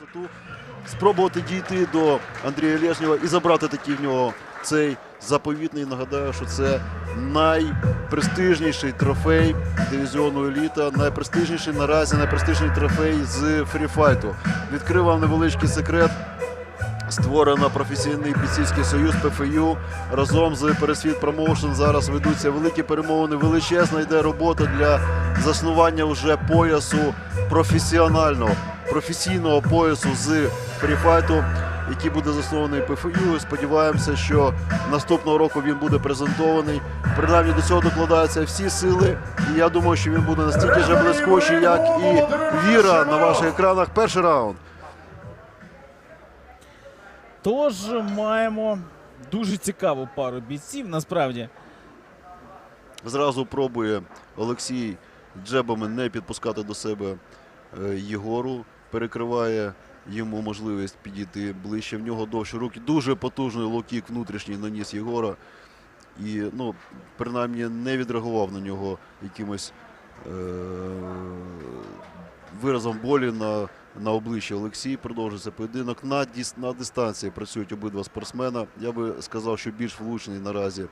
висоту, спробувати дійти до Андрія Лєжнєва і забрати такий в нього цей заповітний. Нагадаю, що це найпрестижніший трофей дивізіону еліта, найпрестижніший наразі найпрестижніший трофей з фріфайту. Відкрив вам невеличкий секрет. Створено професійний бійцівський союз ПФЮ разом з Пересвіт Промоушен. Зараз ведуться великі перемовини. Величезна йде робота для заснування вже поясу професіонального, професійного поясу з фріфайту, який буде заснований ПФЮ. Сподіваємося, що наступного року він буде презентований. Принаймні до цього докладаються всі сили. І я думаю, що він буде настільки же блискучий, як і віра на ваших екранах. Перший раунд. Тож маємо дуже цікаву пару бійців. Насправді Зразу пробує Олексій джебами не підпускати до себе е, Єгору. Перекриває йому можливість підійти ближче. В нього довші руки. Дуже потужний локік внутрішній наніс Єгора. І, ну, принаймні, не відреагував на нього якимось е- виразом болі на, на обличчі Олексій. Продовжується поєдинок. На, діс- на дистанції працюють обидва спортсмена. Я би сказав, що більш влучний наразі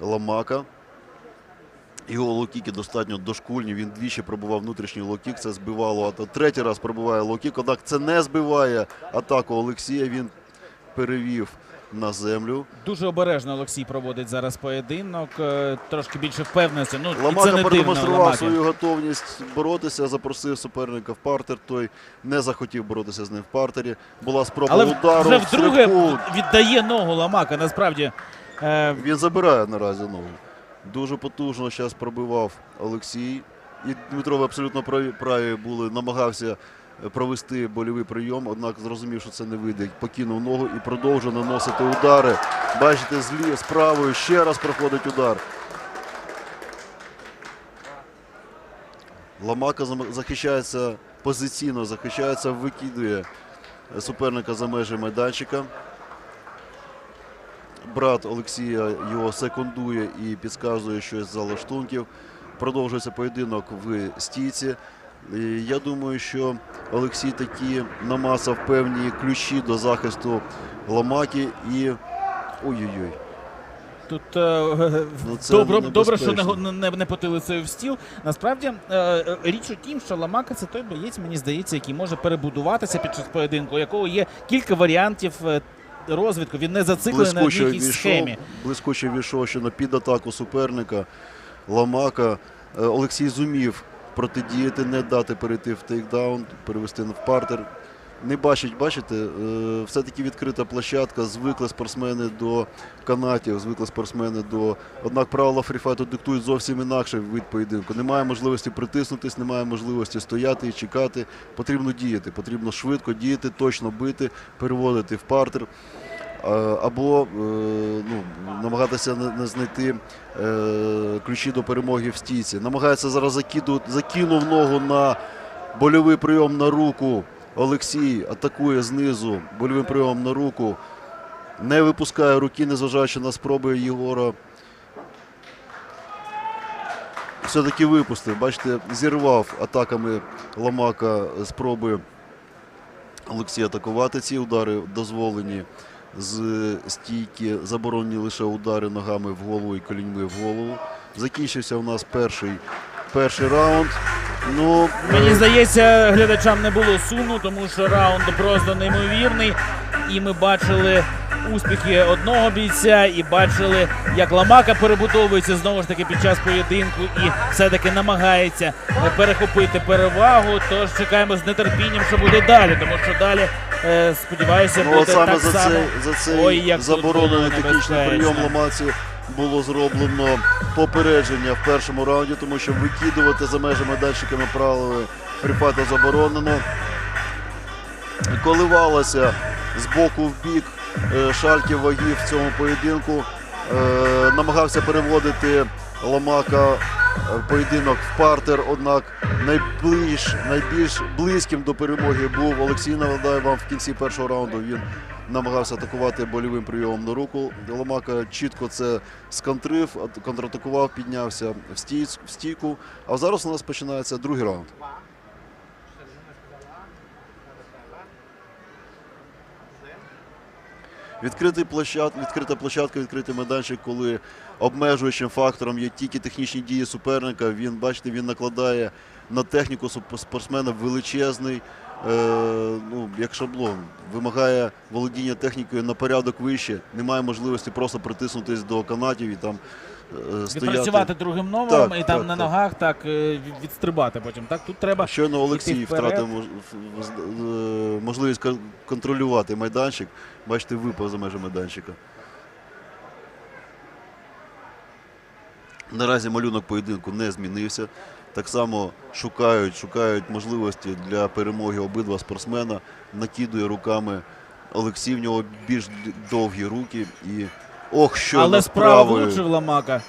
Ламака. Його локіки достатньо дошкульні. Він двічі пробував внутрішній локік. Це збивало атаку. Третій раз пробуває локік. Однак це не збиває атаку Олексія. Він перевів на землю. дуже обережно Олексій проводить зараз поєдинок. е, Трошки більше впевненості. Ну і це не продемонстрував Ламаки. свою готовність боротися, запросив суперника в партер. Той не захотів боротися з ним в партері. Була спроба Але удару. вже вдруге віддає ногу Ламака. Насправді е, Він забирає наразі ногу. Дуже потужно зараз пробивав Олексій. І Дмитро абсолютно праві, праві були, намагався е, провести больовий прийом, однак зрозумів, що це не вийде. Покинув ногу і продовжує наносити удари. Бачите, злі з правою ще раз проходить удар. Ламака захищається позиційно, захищається, викидує суперника за межі майданчика. Брат Олексія його секундує і підказує щось з залаштунків. Продовжується поєдинок в стійці. І я думаю, що Олексій таки намацав певні ключі до захисту Ламаки і. Ой-ой-ой. тут е, Ну, це добре, добре, що не, не, не потилицею в стіл. Насправді е, е, річ у тім, що Ламака це той боєць, мені здається, який може перебудуватися під час поєдинку, у якого є кілька варіантів. Розвитку він не зациклений на якійсь війшов, схемі. блискуче війшов ще на підатаку суперника. Ламака. Е, Олексій зумів протидіяти, не дати перейти в тейкдаун, перевести в партер. Не бачить, бачите, е, все-таки відкрита площадка, звикли спортсмени до канатів, звикли спортсмени до. Однак правила фріфайту диктують зовсім інакше вид поєдинку. Немає можливості притиснутись, немає можливості стояти і чекати. Потрібно діяти, потрібно швидко діяти, точно бити, переводити в партер. Або е, ну, намагатися не, не знайти е, ключі до перемоги в стійці. Намагається зараз закинув ногу на больовий прийом на руку. Олексій атакує знизу больовим прийомом на руку. Не випускає руки, незважаючи на спроби Єгора. Все-таки випустив. Бачите, зірвав атаками Ламака спроби Олексія атакувати. Ці удари дозволені з стійки. Заборонені лише удари ногами в голову і коліньми в голову. Закінчився у нас перший, перший раунд. Ну, Мені здається, глядачам не було суму, тому що раунд просто неймовірний. І ми бачили успіхи одного бійця, і бачили, як Ламака перебудовується знову ж таки під час поєдинку і все-таки намагається перехопити перевагу. Тож чекаємо з нетерпінням, що буде далі, тому що далі, е, сподіваюся, Ну, буде саме так за само. цей, за цей Ой, як заборонений технічний прийом Ламаці було зроблено попередження в першому раунді, тому що викидувати за межами датчиками правили фріфайта заборонено. Коливалася з боку в бік е, шальків вагів в цьому поєдинку. Е, Намагався переводити Ламака е, поєдинок в партер, однак найближ, найбільш близьким до перемоги був Олексій. Нагадаю вам в кінці першого раунду він намагався атакувати больовим прийомом на руку. Ломака чітко це сконтрив, контратакував, піднявся в стійку. А зараз у нас починається другий раунд. Відкритий площад, відкрита площадка, відкритий майданчик, коли обмежуючим фактором є тільки технічні дії суперника. Він, бачите, він накладає на техніку спортсмена величезний, е, ну, як шаблон. Вимагає володіння технікою на порядок вище. Немає можливості просто притиснутись до канатів і там стояти. Відпрацювати другим номером Так, і там так, на так. ногах так е, відстрибати потім. Так тут треба Щойно Олексій втратив е, можливість контролювати майданчик. Бачите, випав за межі майданчика. Наразі малюнок поєдинку не змінився. Так само шукають, шукають можливості для перемоги обидва спортсмена. Накидує руками Олексій, в нього більш довгі руки. І ох, що але справа влучив Ламака.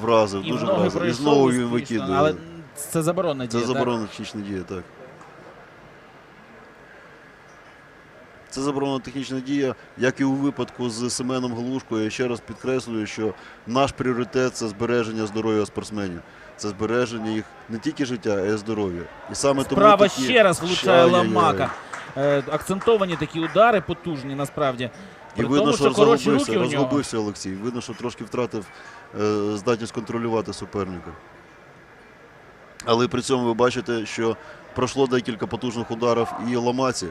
вразив, І дуже ноги вразив. І пройшов знову він успішно, викидує. Але це заборонена Це дія. так? заборонена технічна дія, так. Це заборонена технічна дія, як і у випадку з Семеном Галушкою. Я ще раз підкреслюю, що наш пріоритет це збереження здоров'я спортсменів. Це збереження їх не тільки життя, а й здоров'я. І саме тому Справа такі... ще раз влучає Ай-яй-яй. Ламака. Е, акцентовані такі удари, потужні насправді. І При видно, тому, що, розгубився, руки у нього. розгубився Олексій. Видно, що трошки втратив е, здатність контролювати суперника. Але при цьому ви бачите, що пройшло декілька потужних ударів і Ламаці.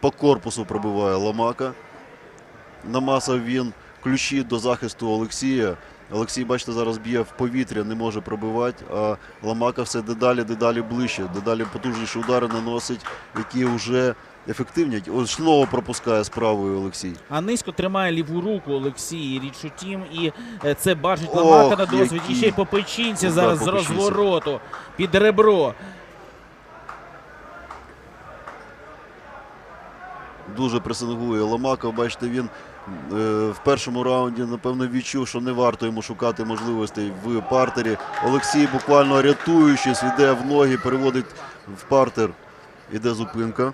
По корпусу пробиває Ламака. Намасав він ключі до захисту Олексія. Олексій, бачите, зараз б'є в повітря, не може пробивати, а Ламака все дедалі, дедалі ближче, дедалі потужніші удари наносить, які вже ефективні. Ось знову пропускає з правою Олексій. А низько тримає ліву руку Олексій Річ у тім, і е, це бачить Ламака на досвід. І ще й по печінці удар зараз по з печінці. розвороту під ребро. дуже пресингує Ломака. Бачите, він е, в першому раунді, напевно, відчув, що не варто йому шукати можливостей в партері. Олексій, буквально рятуючись, йде в ноги, переводить в партер. Іде зупинка.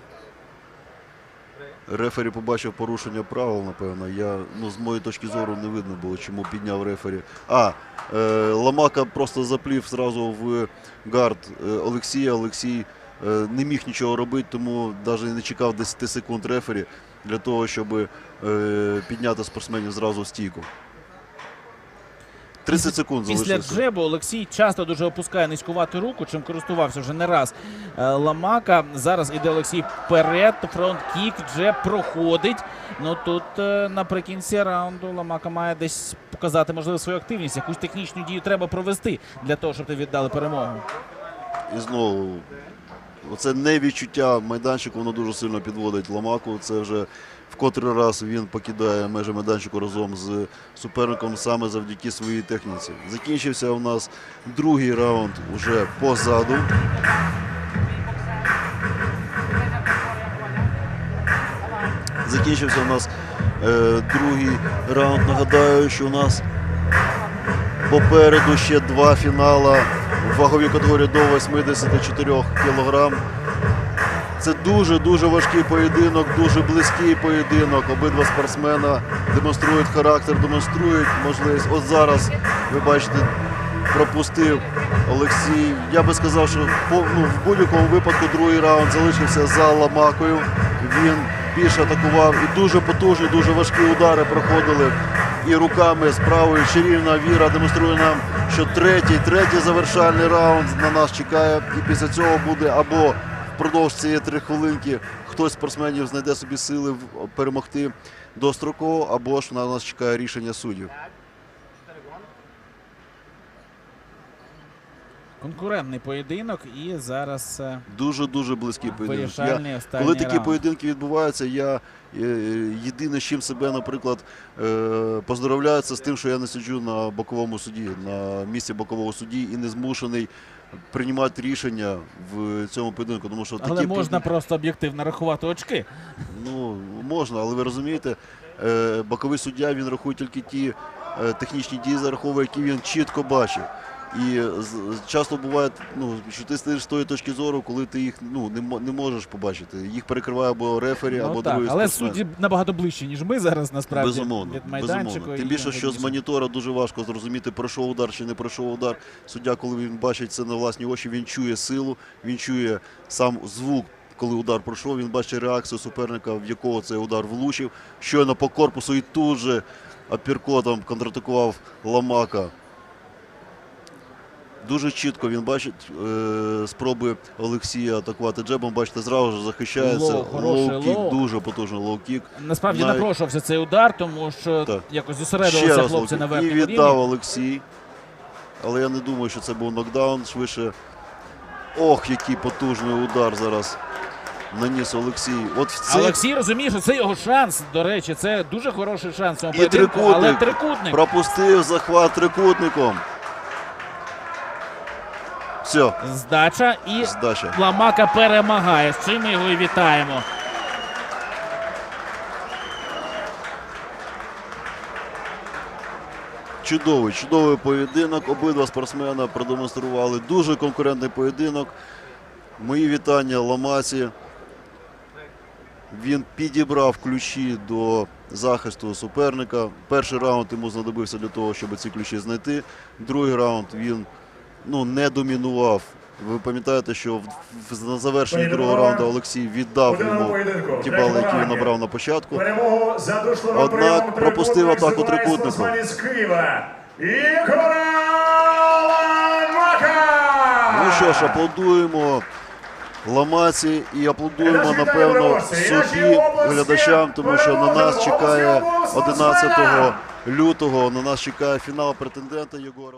Рефері побачив порушення правил, напевно. Я, ну, з моєї точки зору не видно було, чому підняв рефері. А, е, Ламака просто заплів зразу в гард е, Олексія. Олексій е, не міг нічого робити, тому навіть не чекав 10 секунд рефері для того, щоб е, підняти спортсменів зразу стійку. 30 секунд Після джебу Олексій часто дуже опускає низькувату руку, чим користувався вже не раз е, Ламака. Зараз іде Олексій вперед, фронт-кік, джеб проходить. Ну тут е, наприкінці раунду Ламака має десь показати, можливо, свою активність. Якусь технічну дію треба провести для того, щоб ти віддали перемогу. І знову оце невідчуття майданчику, воно дуже сильно підводить Ламаку. Це вже в котрий раз він покидає межі майданчику разом з суперником саме завдяки своїй техніці. Закінчився у нас другий раунд уже позаду. Закінчився у нас е, другий раунд. Нагадаю, що у нас Попереду ще два фінала в ваговій категорії до 84 кг. Це дуже-дуже важкий поєдинок, дуже близький поєдинок. Обидва спортсмена демонструють характер, демонструють можливість. От зараз ви бачите, пропустив Олексій. Я би сказав, що ну, в будь-якому випадку другий раунд залишився за ламакою. Він більше атакував і дуже потужні, дуже важкі удари проходили і руками з правою чарівна віра демонструє нам, що третій, третій завершальний раунд на нас чекає. І після цього буде або впродовж цієї три хвилинки хтось з спортсменів знайде собі сили перемогти достроково, або ж на нас чекає рішення суддів. Конкурентний поєдинок і зараз Дуже дуже близький поєдинок. Я, коли такі раунд. поєдинки відбуваються, я е, єдине, з чим себе, наприклад, е, поздоровляю, це з тим, що я не сиджу на боковому суді, на місці бокового судді і не змушений приймати рішення в цьому поєдинку. Тому що Але такі можна просто об'єктивно рахувати очки. Ну, можна, але ви розумієте, е, боковий суддя він рахує тільки ті технічні дії, зараховує, які він чітко бачив. І часто буває, ну, що ти стоїш з тої точки зору, коли ти їх ну, не, не можеш побачити. Їх перекриває або рефері, або Ну, так, другий але спортсмен. судді набагато ближче, ніж ми зараз насправді Безумовно, від майданчику. безумовно. Тим більше, що з монітора дуже важко зрозуміти, пройшов удар чи не пройшов удар. Суддя, коли він бачить це на власні очі, він чує силу, він чує сам звук коли удар пройшов, він бачить реакцію суперника, в якого цей удар влучив. Щойно по корпусу і тут же апіркотом контратакував Ламака. Дуже чітко він бачить е, спроби Олексія атакувати джебом. Бачите, зразу ж захищається. Лоу, хороший Лоу-кік, лоу. дуже потужний лоу-кік. Насправді Навіть- напрошувався цей удар, тому що Так. якось Ще зосередилися раз хлопці на лоу-кік. І верхньому віддав. Олексій. Але я не думаю, що це був нокдаун. Швидше. Ох, який потужний удар зараз наніс Олексій. От в цих Олексій розуміє, що це його шанс. До речі, це дуже хороший шанс цьому І поєдинку, але трикутник. трикутник. пропустив захват трикутником. Все, Здача і здача. Ламака перемагає. З чим ми його і вітаємо. Чудовий, чудовий поєдинок. Обидва спортсмена продемонстрували дуже конкурентний поєдинок. Мої вітання Ламаці. Він підібрав ключі до захисту суперника. Перший раунд йому знадобився для того, щоб ці ключі знайти. Другий раунд він ну, не домінував. Ви пам'ятаєте, що на завершенні другого раунду Олексій віддав йому ті бали, які він набрав на початку. Однак пропустив атаку Ламака! Ну що ж, аплодуємо Ламаці і аплодуємо, напевно, собі, глядачам, тому що на нас чекає 11 лютого. На нас чекає фінал претендента Єгора.